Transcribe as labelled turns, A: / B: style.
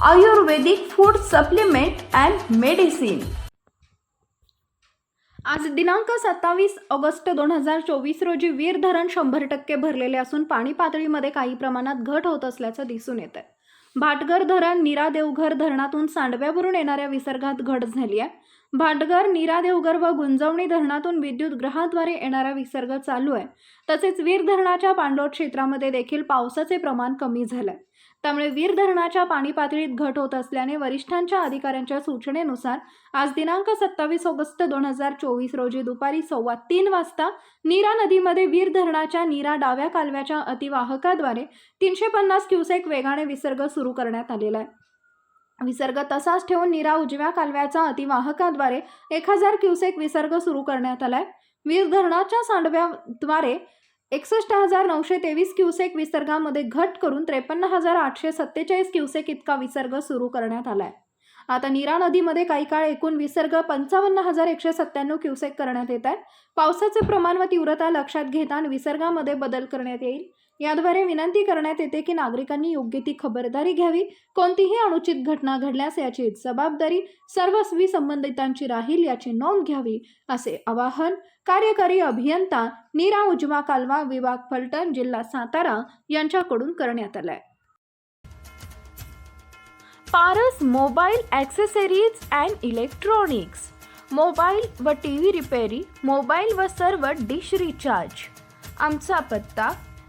A: Ayurvedic food supplement and medicine आज दिनांक सत्तावीस ऑगस्ट दोन हजार चोवीस रोजी वीर धरण शंभर टक्के भरलेले असून पाणी पातळीमध्ये काही प्रमाणात घट होत असल्याचं दिसून येत आहे भाटघर धरण निरा देवघर धरणातून सांडव्यावरून येणाऱ्या विसर्गात घट झाली आहे भाटघर निरा देवघर व गुंजवणी धरणातून विद्युत ग्रहाद्वारे येणारा विसर्ग चालू आहे. तसेच वीर धरणाच्या पाणलोट क्षेत्रामध्ये देखील पावसाचे प्रमाण कमी झालंय. त्यामुळे वीर धरणाच्या पाणी पातळीत घट होत असल्याने वरिष्ठांच्या अधिकाऱ्यांच्या सूचनेनुसार आज दिनांक सत्तावीस ऑगस्ट दोन हजार चोवीस रोजी दुपारी सव्वा तीन वाजता नीरा नदीमध्ये वीर धरणाच्या नीरा डाव्या कालव्याच्या अतिवाहकाद्वारे तीनशे पन्नास क्युसेक वेगाने विसर्ग सुरू करण्यात आलेला आहे. विसर्ग तसाच ठेवून नीरा उजव्या कालव्याच्या अतिवाहकाद्वारे एक हजार क्युसेक विसर्ग सुरू करण्यात आलाय वीर धरणाच्या सांडव्याद्वारे एकसष्ट हजार नऊशे तेवीस क्युसेक विसर्गामध्ये घट करून त्रेपन्न हजार आठशे सत्तेचाळीस क्युसेक इतका विसर्ग सुरू करण्यात आलाय. आता नीरा नदीमध्ये काही काळ एकूण विसर्ग पंचावन्न हजार एकशे सत्त्याण्णव क्युसेक करण्यात येत आहे पावसाचे प्रमाण व तीव्रता लक्षात घेता विसर्गामध्ये बदल करण्यात येईल. याद्वारे विनंती करण्यात येते की नागरिकांनी योग्य ती खबरदारी घ्यावी. कोणतीही अनुचित घटना घडल्यास याची जबाबदारी सर्वस्वी संबंधितांची राहील याची नोंद घ्यावी असे आवाहन कार्यकारी अभियंता नीरा उजवा कालवा विभाग फलटण जिल्हा सातारा यांच्याकडून करण्यात आलाय. Paras mobile accessories and electronics. Mobile व टी व्ही रिपेरी मोबाईल व सर्व डिश रिचार्ज. आमचा पत्ता